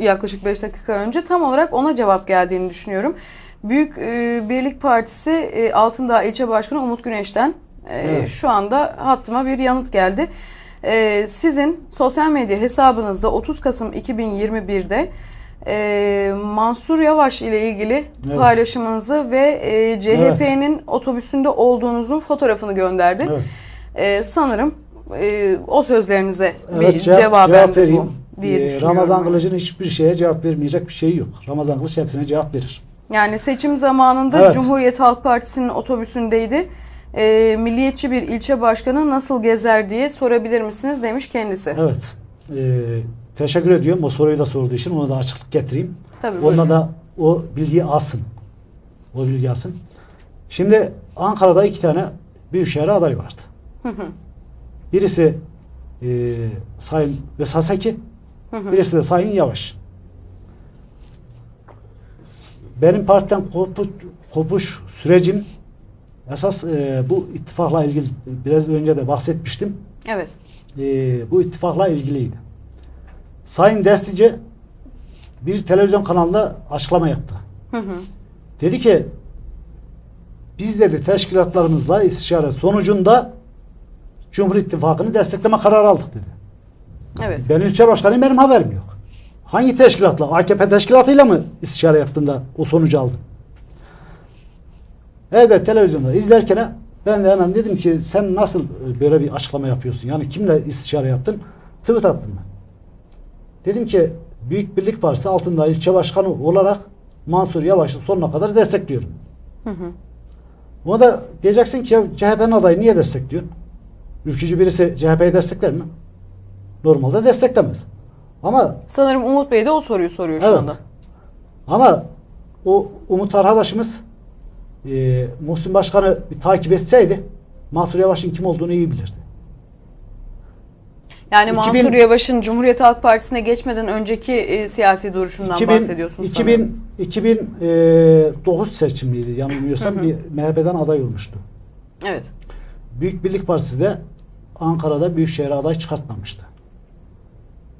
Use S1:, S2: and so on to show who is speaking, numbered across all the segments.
S1: yaklaşık 5 dakika önce tam olarak ona cevap geldiğini düşünüyorum. Büyük e, Birlik Partisi e, Altındağ İlçe Başkanı Umut Güneş'ten e,
S2: Evet.
S1: şu anda hattıma bir yanıt geldi. E, sizin sosyal medya hesabınızda 30 Kasım 2021'de e, Mansur Yavaş ile ilgili
S2: Evet.
S1: paylaşımınızı ve e, CHP'nin otobüsünde olduğunuzun fotoğrafını gönderdi.
S2: Evet.
S1: E, sanırım e, o sözlerinize
S2: Evet,
S1: bir
S2: cevap, cevap
S1: bu
S2: vereyim.
S1: Diye düşünüyorum.
S2: Ramazan Kılıç'ın hiçbir şeye cevap vermeyecek bir şeyi yok. Ramazan Kılıç hepsine cevap verir.
S1: Yani seçim zamanında
S2: Evet.
S1: Cumhuriyet Halk Partisi'nin otobüsündeydi. E, milliyetçi bir ilçe başkanı nasıl gezer diye sorabilir misiniz demiş kendisi.
S2: Evet. Ee, teşekkür ediyorum. O soruyu da sorduğu için ona da açıklık getireyim.
S1: Tabii buyurun.
S2: Onunla da o bilgiyi alsın. O bilgi alsın. Şimdi Ankara'da iki tane büyükşehir aday vardı. Birisi e, Sayın Birisi de Sayın Yavaş. Benim partiden kopuş, kopuş sürecim esas e, bu ittifakla ilgili biraz önce de bahsetmiştim.
S1: Evet.
S2: E, bu ittifakla ilgiliydi. Sayın Destici bir televizyon kanalında açıklama yaptı.
S1: Hı hı.
S2: Dedi ki biz dedi teşkilatlarımızla istişare sonucunda Cumhur İttifakı'nı destekleme kararı aldık dedi.
S1: Evet.
S2: Ben ilçe başkanıyım benim haberim yok. Hangi teşkilatla? AKP teşkilatıyla mı istişare yaptığında o sonucu aldın? Evet televizyonda izlerken ben de hemen dedim ki sen nasıl böyle bir açıklama yapıyorsun? Yani kimle istişare yaptın? Tweet attım ben. Dedim ki Büyük Birlik Partisi altında ilçe başkanı olarak Mansur Yavaş'ı sonuna kadar destekliyorum.
S1: Hı hı.
S2: Ona da diyeceksin ki ya CHP'nin adayı niye destekliyor? Ülkücü birisi CHP'yi destekler mi? Normalde desteklemez. Ama
S1: Sanırım Umut Bey de o soruyu soruyor şu
S2: Evet.
S1: anda.
S2: ama o Umut arkadaşımız e, Muhsin Başkan'ı bir takip etseydi Mansur Yavaş'ın kim olduğunu iyi bilirdi.
S1: Yani
S2: 2000
S1: Mansur Yavaş'ın Cumhuriyet Halk Partisi'ne geçmeden önceki e, siyasi duruşundan
S2: 2000,
S1: bahsediyorsunuz sanırım.
S2: 2000, 2009 seçimiydi yanılmıyorsam
S1: Hı hı.
S2: bir MHP'den aday olmuştu.
S1: Evet.
S2: Büyük Birlik Partisi de Ankara'da Büyükşehir'e aday çıkartmamıştı.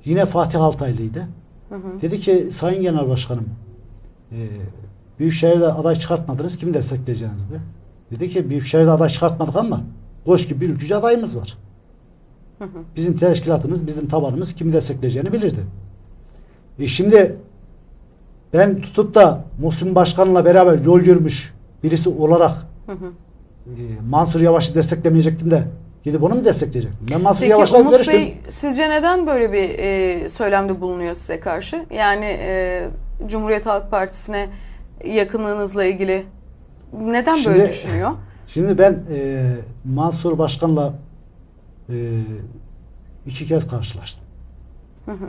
S2: Yine Fatih Altaylı'ydı.
S1: Hı hı.
S2: Dedi ki Sayın Genel Başkanım e, Büyükşehir'de aday çıkartmadınız. Kimi destekleyeceğiniz dedi. Dedi ki Büyükşehir'de aday çıkartmadık ama Koç gibi bir ülkücü adayımız var.
S1: Hı hı.
S2: Bizim teşkilatımız, bizim tabanımız kimi destekleyeceğini bilirdi. E şimdi ben tutup da Muhsin Başkan'la beraber yol yürümüş birisi olarak
S1: Hı hı.
S2: e, Mansur Yavaş'ı desteklemeyecektim de gidip onu mu destekleyecektim? Ben Mansur
S1: Peki
S2: Yavaş'la
S1: Umut
S2: görüştüm.
S1: Bey sizce neden böyle bir e, söylemde bulunuyor size karşı? Yani e, Cumhuriyet Halk Partisi'ne yakınlığınızla ilgili neden böyle
S2: Şimdi-
S1: düşünüyor?
S2: Şimdi ben e, Mansur Başkan'la e, iki kez karşılaştım.
S1: Hı hı.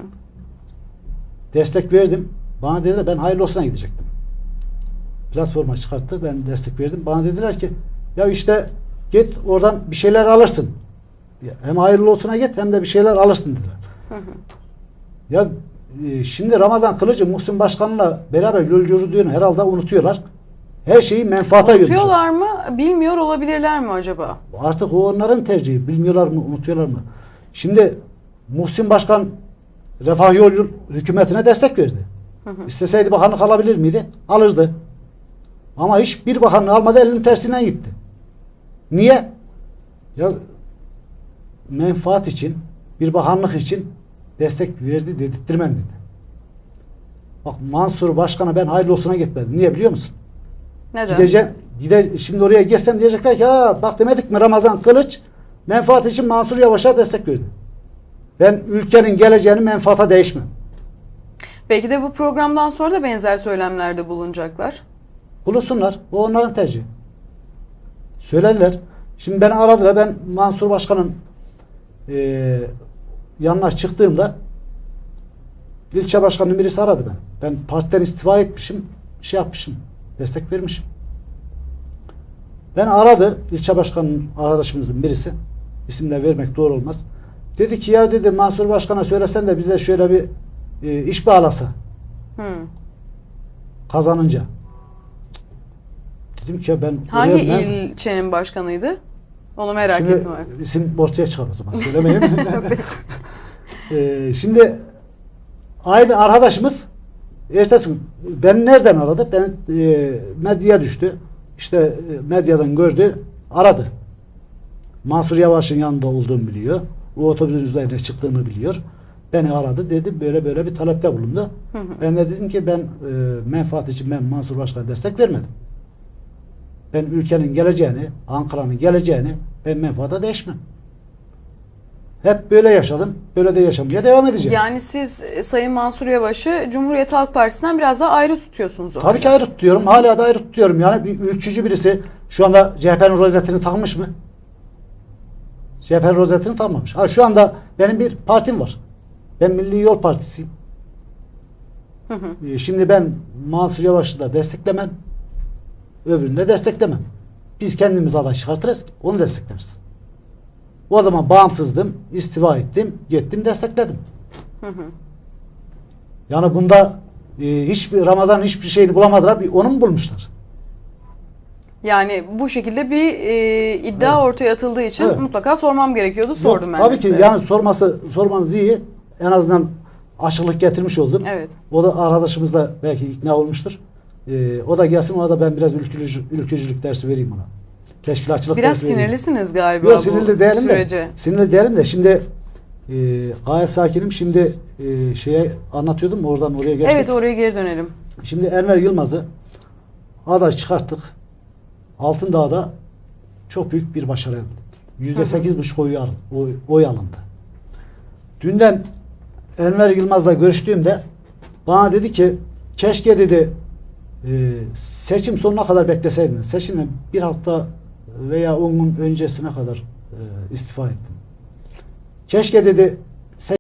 S2: Destek verdim. Bana dediler ben hayırlı olsuna gidecektim. Platforma çıkarttı. Ben destek verdim. Bana dediler ki ya işte git oradan bir şeyler alırsın. Hem hayırlı olsuna git hem de bir şeyler alırsın dediler.
S1: Hı hı.
S2: Ya e, şimdi Ramazan Kılıcı Muhsin Başkan'la beraber yürüdüğünü herhalde unutuyorlar. Her şeyi menfaata yürüyorlar.
S1: Unutuyorlar mı? Bilmiyor olabilirler mi acaba?
S2: Artık o onların tercihi. Bilmiyorlar mı, unutuyorlar mı? Şimdi Muhsin Başkan Refah Yol hükümetine destek verdi.
S1: Hı hı.
S2: İsteseydi bakanlık alabilir miydi? Alırdı. Ama hiçbir bakanlığı almadı elinin tersinden gitti. Niye? Ya menfaat için, bir bakanlık için destek verdi dedirttirmem dedi. Bak Mansur Başkan'a ben hayırlı olsuna gitmedim. Niye biliyor musun?
S1: Neden?
S2: Gideceğim, gide, şimdi oraya geçsem diyecekler ki ha bak demedik mi Ramazan Kılıç menfaat için Mansur Yavaş'a destek verdi. Ben ülkenin geleceğini menfaata değişmem.
S1: Belki de bu programdan sonra da benzer söylemlerde bulunacaklar.
S2: Bulunsunlar. Bu onların tercihi. Söylediler. Şimdi beni aradılar. Ben Mansur Başkan'ın eee yanına çıktığımda ilçe başkanının birisi aradı ben. Ben partiden istifa etmişim. Şey yapmışım. Destek vermişim. Ben aradı. ilçe başkanının arkadaşımızın birisi. İsim de vermek doğru olmaz. Dedi ki ya dedi Mansur Başkan'a söylesen de bize şöyle bir e, iş bağlasa
S1: Hı.
S2: kazanınca. Dedim ki ya ben
S1: Hangi
S2: oraya ben-
S1: ilçenin başkanıydı? Onu merak
S2: şimdi
S1: ettim artık.
S2: isim ortaya çıkar o zaman söylemeyeyim. Ee, şimdi aynı arkadaşımız ertesi gün beni nereden aradı? Ben e, medyaya düştü. İşte e, medyadan gördü, aradı. Mansur Yavaş'ın yanında olduğumu biliyor. O otobüsün üzerine çıktığımı biliyor. Beni aradı dedi böyle böyle bir talepte bulundu.
S1: Hı hı.
S2: Ben de dedim ki ben e, menfaat için ben Mansur Başkan'a destek vermedim. Ben ülkenin geleceğini, Ankara'nın geleceğini ben menfaata değişmem. Hep böyle yaşadım. Böyle de yaşamaya devam edeceğim.
S1: Yani siz e, Sayın Mansur Yavaş'ı Cumhuriyet Halk Partisi'nden biraz daha ayrı tutuyorsunuz. o
S2: Tabii ki ayrı tutuyorum. Hala da ayrı tutuyorum. Yani bir ülkücü birisi şu anda CHP'nin rozetini takmış mı? CHP'nin rozetini takmamış. Ha şu anda benim bir partim var. Ben Milli Yol Partisiyim.
S1: Hı hı.
S2: Ee, Şimdi ben Mansur Yavaş'ı da desteklemem. Öbürünü de desteklemem. Biz kendimiz aday çıkartırız. Onu destekleriz. O zaman bağımsızdım. istifa ettim. Gittim destekledim.
S1: Hı hı.
S2: Yani bunda e, hiçbir Ramazan hiçbir şeyini bulamadılar. Bir onu mu bulmuşlar?
S1: Yani bu şekilde bir e, iddia
S2: Evet.
S1: ortaya atıldığı için
S2: Evet.
S1: mutlaka sormam gerekiyordu. Sordum
S2: Yok,
S1: ben
S2: Tabii ki yani sorması sormanız iyi. En azından aşıklık getirmiş oldum.
S1: Evet.
S2: O da arkadaşımız da belki ikna olmuştur. Ee, o da gelsin ona da ben biraz ülkücülük, ülkücülük dersi vereyim ona. Teşkilatçılık
S1: Biraz
S2: dersi vereyim.
S1: sinirlisiniz galiba
S2: Yok sinirli değilim
S1: sürece.
S2: de. Sinirli değilim de şimdi e, gayet sakinim. Şimdi e, şeye anlatıyordum oradan oraya geçtik.
S1: Evet oraya geri dönelim.
S2: Şimdi Enver Yılmaz'ı aday çıkarttık. Altındağ'da çok büyük bir başarı elde. Yüzde sekiz buçuk oy, oy, oy alındı. Dünden Enver Yılmaz'la görüştüğümde bana dedi ki keşke dedi e, seçim sonuna kadar bekleseydiniz. Seçimden bir hafta veya on gün öncesine kadar e, istifa ettim. Keşke dedi